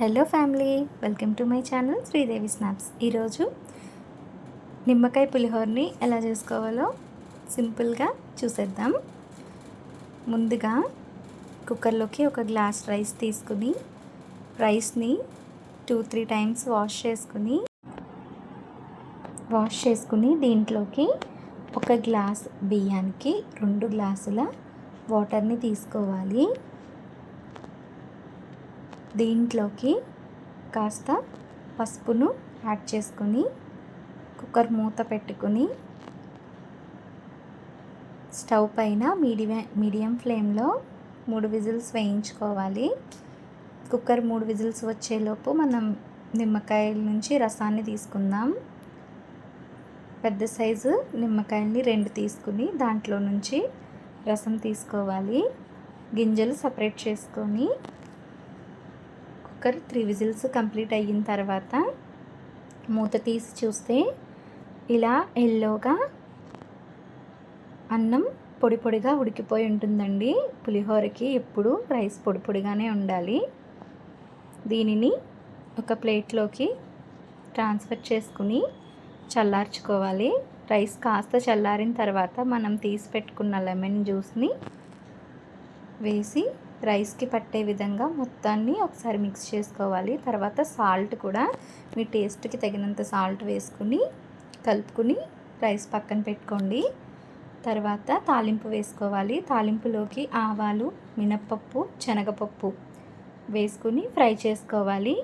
Hello family welcome to my channel Sridevi snaps. ఈరోజు నిమ్మకాయ పులిహోరని ఎలా చేసుకోవాలో సింపుల్గా చూసేద్దాం. ముందుగా కుక్కర్లోకి ఒక గ్లాస్ రైస్ తీసుకుని రైస్ని టూ త్రీ టైమ్స్ వాష్ చేసుకుని వాష్ చేసుకుని దీంట్లోకి ఒక గ్లాస్ బియ్యానికి రెండు గ్లాసుల వాటర్ని తీసుకోవాలి. దీంట్లోకి కాస్త పసుపును యాడ్ చేసుకొని కుక్కర్ మూత పెట్టుకుని స్టవ్ పైన మీడియం మీడియం ఫ్లేమ్లో మూడు విజిల్స్ వేయించుకోవాలి. కుక్కర్ మూడు విజిల్స్ వచ్చేలోపు మనం నిమ్మకాయల నుంచి రసాన్ని తీసుకుందాం. పెద్ద సైజు నిమ్మకాయల్ని రెండు తీసుకుని దాంట్లో నుంచి రసం తీసుకోవాలి. గింజలు సపరేట్ చేసుకొని కుక్కర్ త్రీ విజిల్స్ కంప్లీట్ అయిన తర్వాత మూత తీసి చూస్తే ఇలా ఎల్లోగా అన్నం పొడి పొడిగా ఉడికిపోయి ఉంటుందండి. పులిహోరకి ఎప్పుడు రైస్ పొడి పొడిగానే ఉండాలి. దీనిని ఒక ప్లేట్లోకి ట్రాన్స్ఫర్ చేసుకుని చల్లార్చుకోవాలి. రైస్ కాస్త చల్లారిన తర్వాత మనం తీసి పెట్టుకున్న లెమన్ జ్యూస్ని వేసి రైస్కి పట్టే విధంగా మొత్తాన్ని ఒకసారి మిక్స్ చేసుకోవాలి. తర్వాత సాల్ట్ కూడా మీ టేస్ట్కి తగినంత సాల్ట్ వేసుకుని కలుపుకుని రైస్ పక్కన పెట్టుకోండి. తర్వాత తాలింపు వేసుకోవాలి. తాలింపులోకి ఆవాలు మినప్పప్పు శనగపప్పు వేసుకుని ఫ్రై చేసుకోవాలి.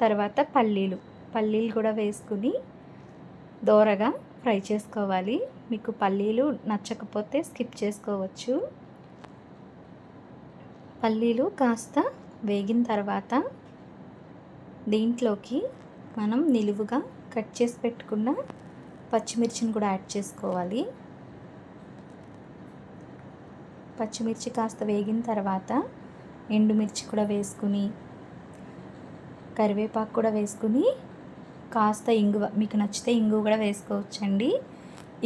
తర్వాత పల్లీలు పల్లీలు కూడా వేసుకుని దోరగా ఫ్రై చేసుకోవాలి. మీకు పల్లీలు నచ్చకపోతే స్కిప్ చేసుకోవచ్చు. పల్లీలు కాస్త వేగిన తర్వాత దీంట్లోకి మనం నిలువుగా కట్ చేసి పెట్టుకున్న పచ్చిమిర్చిని కూడా యాడ్ చేసుకోవాలి. పచ్చిమిర్చి కాస్త వేగిన తర్వాత ఎండుమిర్చి కూడా వేసుకుని కరివేపాకు కూడా వేసుకుని కాస్త ఇంగువ మీకు నచ్చితే ఇంగువ కూడా వేసుకోవచ్చండి.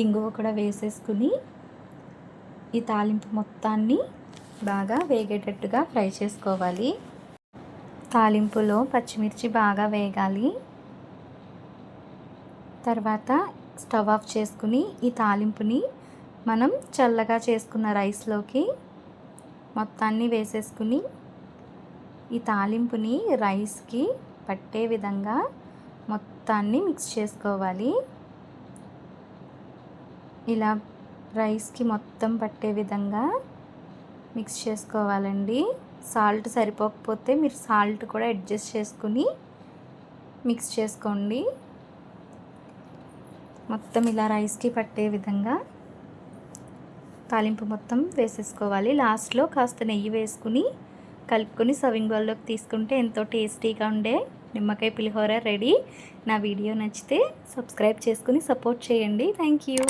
ఇంగువ కూడా వేసేసుకుని ఈ తాలింపు మొత్తాన్ని బాగా వేగేటట్టుగా ఫ్రై చేసుకోవాలి. తాలింపులో పచ్చిమిర్చి బాగా వేగాలి. తర్వాత స్టవ్ ఆఫ్ చేసుకుని ఈ తాలింపుని మనం చల్లగా చేసుకున్న రైస్లోకి మొత్తాన్ని వేసేసుకుని ఈ తాలింపుని రైస్కి పట్టే విధంగా మొత్తాన్ని మిక్స్ చేసుకోవాలి. ఇలా రైస్కి మొత్తం పట్టే విధంగా మిక్స్ చేసుకోవాలండి. సాల్ట్ సరిపోకపోతే మీరు సాల్ట్ కూడా అడ్జస్ట్ చేసుకుని మిక్స్ చేసుకోండి. మొత్తం ఇలా రైస్కి పట్టే విధంగా తాలింపు మొత్తం వేసేసుకోవాలి. లాస్ట్లో కాస్త నెయ్యి వేసుకుని కలుపుకొని సర్వింగ్ బౌల్లోకి తీసుకుంటే ఎంతో టేస్టీగా ఉండే నిమ్మకాయ పులిహోర రెడీ. నా వీడియో నచ్చితే సబ్స్క్రైబ్ చేసుకుని సపోర్ట్ చేయండి. Thank you.